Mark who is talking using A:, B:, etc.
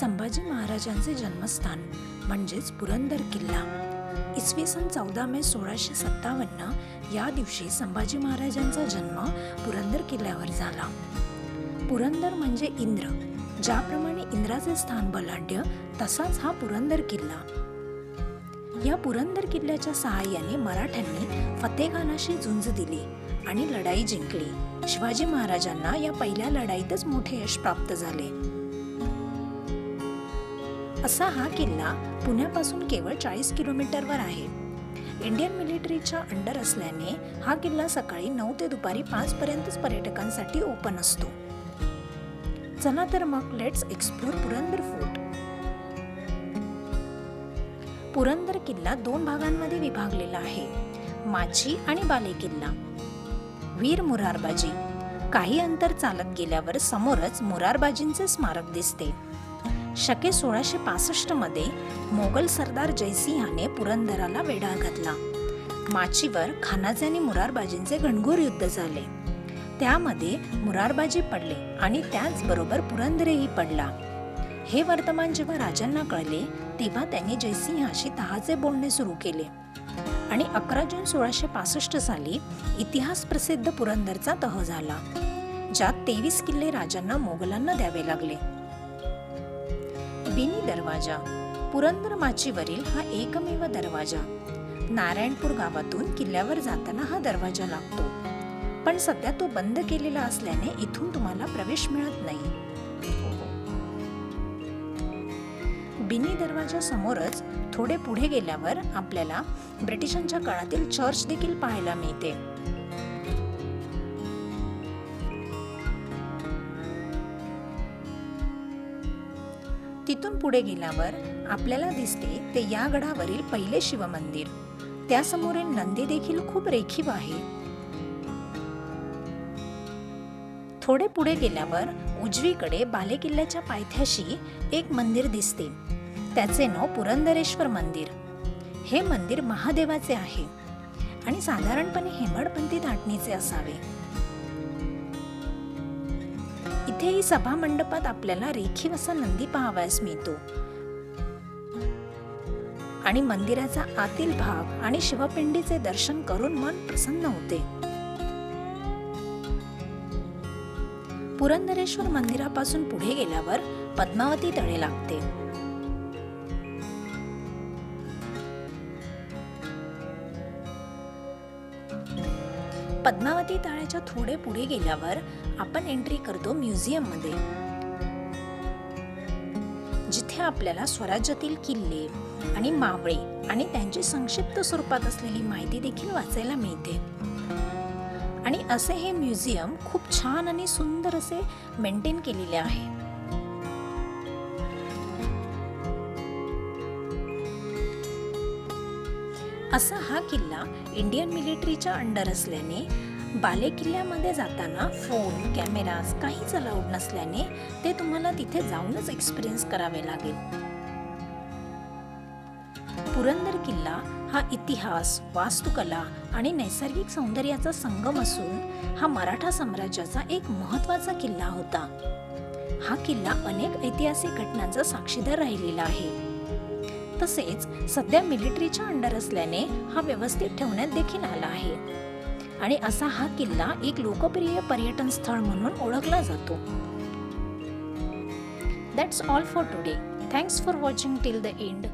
A: संभाजी महाराजांचे जन्मस्थान म्हणजेच पुरंदर किल्ला. इसवी सन चौदा मे सोळाशे सत्तावन्न या दिवशी संभाजी महाराजांचा जन्म पुरंदर किल्ल्यावर झाला. पुरंदर म्हणजे इंद्र ज्याप्रमाणे इंद्राचे स्थान बलाढ्य तसाच हा पुरंदर किल्ला. या पुरंदर किल्ल्याच्या सहाय्याने मराठ्यांनी फतेखानाशी झुंज दिली आणि लढाई जिंकली. शिवाजी महाराजांना या पहिल्या लढाईतच मोठे यश प्राप्त झाले. असा हा किल्ला पुण्यापासून केवळ चाळीस किलोमीटरवर आहे. इंडियन मिलिटरीच्या अंडर असल्याने हा किल्ला सकाळी नऊ ते दुपारी पाच पर्यंतच पर्यटकांसाठी ओपन असतो. चला तर मग let's explore Purandar fort Purandar किल्ला दोन भागांमध्ये विभागलेला आहे. माची आणि बाले किल्ला. वीर मुरारबाजी. काही अंतर चालत गेल्यावर समोरच मुरारबाजींचे स्मारक दिसते. शके सोळाशे पासष्टमध्ये मोगल सरदार जयसिंहाने पुरंदराला वेढा घातला. माचीवर खानाचे आणि मुरारबाजींचे घणघोर युद्ध झाले. त्यामध्ये मुरारबाजी पडले आणि त्याचबरोबर पुरंदरही पडला. हे वर्तमान जेव्हा राजांना कळले तेव्हा त्यांनी जयसिंहाशी तहाचे बोलणे सुरू केले. आणि अकरा जून सोळाशे पासष्ट साली इतिहास प्रसिद्ध पुरंदरचा तह झाला ज्यात तेवीस किल्ले राजांना मोगलांना द्यावे लागले. बिनी दरवाजा. पुरंदर माचीवरील हा एकमेव दरवाजा. नारायणपूर गावातून किल्ल्यावर जाताना हा दरवाजा लागतो. पण सध्या तो बंद केलेला असल्याने इथून तुम्हाला प्रवेश मिळत नाही. बिनी दरवाजा समोरच थोडे पुढे गेल्यावर आपल्याला ब्रिटिशांच्या काळातील चर्च देखील पाहायला मिळते. तिथून पुढे गेल्यावर आपल्याला दिसते ते या गडावरील पहिले शिवमंदिर. त्यासमोरील नंदी देखील खूप रेखीव आहे. थोडे पुढे गेल्यावर उजवीकडे बालेकिल्ल्याच्या पायथ्याशी एक मंदिर दिसते. त्याचे नाव पुरंदरेश्वर मंदिर. हे मंदिर महादेवाचे आहे आणि साधारणपणे हेमडपंथी धाटणीचे असावे. इथेही सभा मंडपात आपल्याला रेखीव असा नंदी पाहावयास मिळतो. आणि मंदिराचा आतील भाग आणि शिवपिंडीचे दर्शन करून मन प्रसन्न होते. पुरंदरेश्वर मंदिरापासून पुढे गेल्यावर पद्मावती तळे लागते. पद्मावती तळ्याच्या थोडे पुढे गेल्यावर आपण एंट्री करतो म्युझियममध्ये जिथे आपल्याला स्वराज्यातील किल्ले आणि मावळे आणि त्यांची संक्षिप्त स्वरूपात असलेली माहिती देखील वाचायला मिळते. आणि असे हे म्युझियम खूप छान आणि सुंदर असे मेंटेन केलेले आहे. असा हा किल्ला इंडियन मिलिटरीच्या अंडर असल्याने बाले किल्ल्यामध्ये जाताना फोन कॅमेराज काहीच अलाउड नसल्याने ते तुम्हाला तिथे जाऊनच एक्सपिरियन्स करावे लागेल. पुरंदर किल्ला हा इतिहास वास्तुकला आणि नैसर्गिक सौंदर्याचा संगम असून हा मराठा साम्राज्याचा एक महत्त्वाचा किल्ला होता. हा किल्ला अनेक ऐतिहासिक घटनांचा साक्षीदार राहिलेला आहे. तसेच सध्या मिलिटरीच्या अंडर असल्याने हा व्यवस्थित ठेवण्यात देखील आला आहे. आणि असा हा किल्ला एक लोकप्रिय पर्यटन स्थळ म्हणून ओळखला जातो. That's all for today thanks for watching till the end